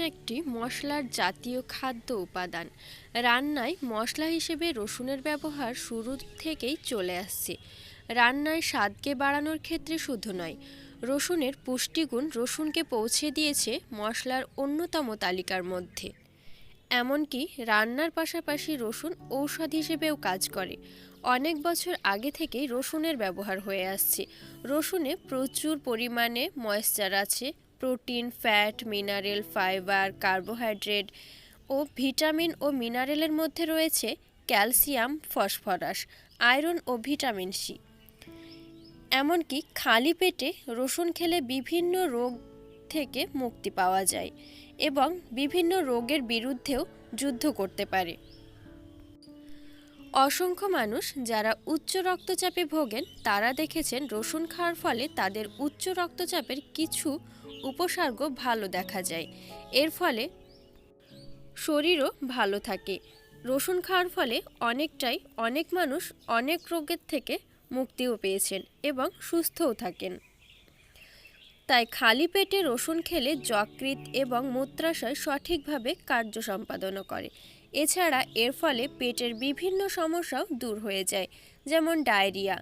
একটি মশলার জাতীয় খাদ্য উপাদান। রান্নায় মশলা হিসেবে রসুনের ব্যবহার শুরু থেকেই চলে আসছে। রান্নায় স্বাদকে বাড়ানোর ক্ষেত্রে শুধু নয়, রসুনের পুষ্টিগুণ রসুনকে পৌঁছে দিয়েছে মশলার অন্যতম তালিকার মধ্যে। এমনকি রান্নার পাশাপাশি রসুন ঔষধ হিসেবেও কাজ করে। অনেক বছর আগে থেকেই রসুনের ব্যবহার হয়ে আসছে। রসুনে প্রচুর পরিমাণে ময়েশ্চার আছে protein fat mineral fibre carbohydrate ও ভিটামিন ও মিনারেলের মধ্যে রয়েছে ক্যালসিয়াম ফসফরাস আয়রন ও ভিটামিন সি এমনকি খালি পেটে রসুন খেলে বিভিন্ন রোগ থেকে মুক্তি পাওয়া যায় এবং বিভিন্ন রোগের বিরুদ্ধেও যুদ্ধ করতে পারে। অসংখ্য মানুষ যারা উচ্চ রক্তচাপে ভোগেন, তারা দেখেছেন রসুন খাওয়ার ফলে তাদের উচ্চ রক্তচাপের কিছু উপসর্গ ভালো দেখা যায়। এর ফলে শরীরও ভালো থাকে। রসুন খাওয়ার ফলে অনেকটাই অনেক মানুষ অনেক রোগের থেকে মুক্তিও পেয়েছেন এবং সুস্থও থাকেন। তাই খালি পেটে রসুন খেলে যকৃৎ এবং মূত্রাশয় সঠিকভাবে কার্য সম্পাদনও করে। এছাড়া এর ফলে পেটের বিভিন্ন সমস্যাও দূর হয়ে যায়, যেমন ডায়রিয়া।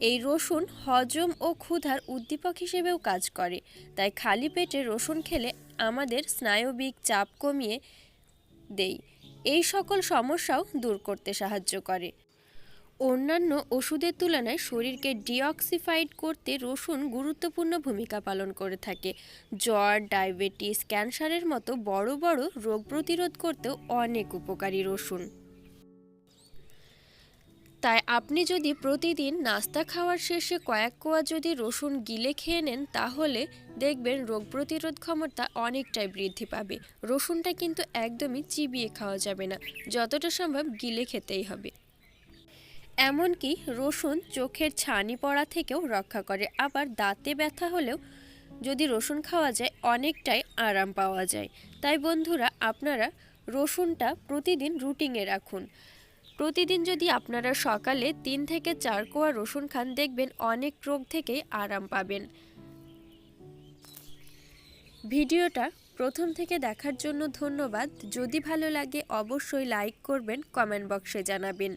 এই রসুন হজম ও ক্ষুধার উদ্দীপক হিসেবেও কাজ করে। তাই খালি পেটে রসুন খেলে আমাদের স্নায়বিক চাপ কমিয়ে দেই। এই সকল সমস্যাও দূর করতে সাহায্য করে। অন্যান্য ওষুধের তুলনায় শরীরকে ডিঅক্সিফাইড করতে রসুন গুরুত্বপূর্ণ ভূমিকা পালন করে থাকে। জ্বর, ডায়াবেটিস, ক্যান্সারের মতো বড় বড় রোগ প্রতিরোধ করতেও অনেক উপকারী রসুন। তাই আপনি যদি প্রতিদিন নাস্তা খাওয়ার শেষে কয়েক কোয়া যদি রসুন গিলে খেয়ে নেন, তাহলে দেখবেন রোগ প্রতিরোধ ক্ষমতা অনেকটাই বৃদ্ধি পাবে। রসুনটা কিন্তু একদমই চিবিয়ে খাওয়া যাবে না, যতটা সম্ভব গিলে খেতেই হবে। এমনকি রসুন চোখের ছানি পড়া থেকেও রক্ষা করে, আবার দাঁতে ব্যথা হলেও যদি রসুন খাওয়া যায়, অনেকটাই আরাম পাওয়া যায়। তাই বন্ধুরা, আপনারা রসুনটা প্রতিদিন রুটিনে রাখুন। প্রতিদিন যদি আপনারা সকালে তিন থেকে চার কোয়া রসুন খান, দেখবেন অনেক রোগ থেকেই আরাম পাবেন। ভিডিওটা প্রথম থেকে দেখার জন্য ধন্যবাদ। যদি ভালো লাগে, অবশ্যই লাইক করবেন, কমেন্ট বক্সে জানাবেন।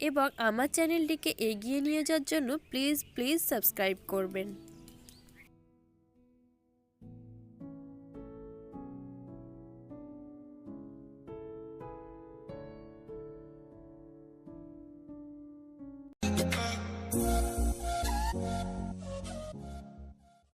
এবং আমার চ্যানেলটিকে এগিয়ে নিয়ে যাওয়ার জন্য প্লিজ প্লিজ সাবস্ক্রাইব করবেন।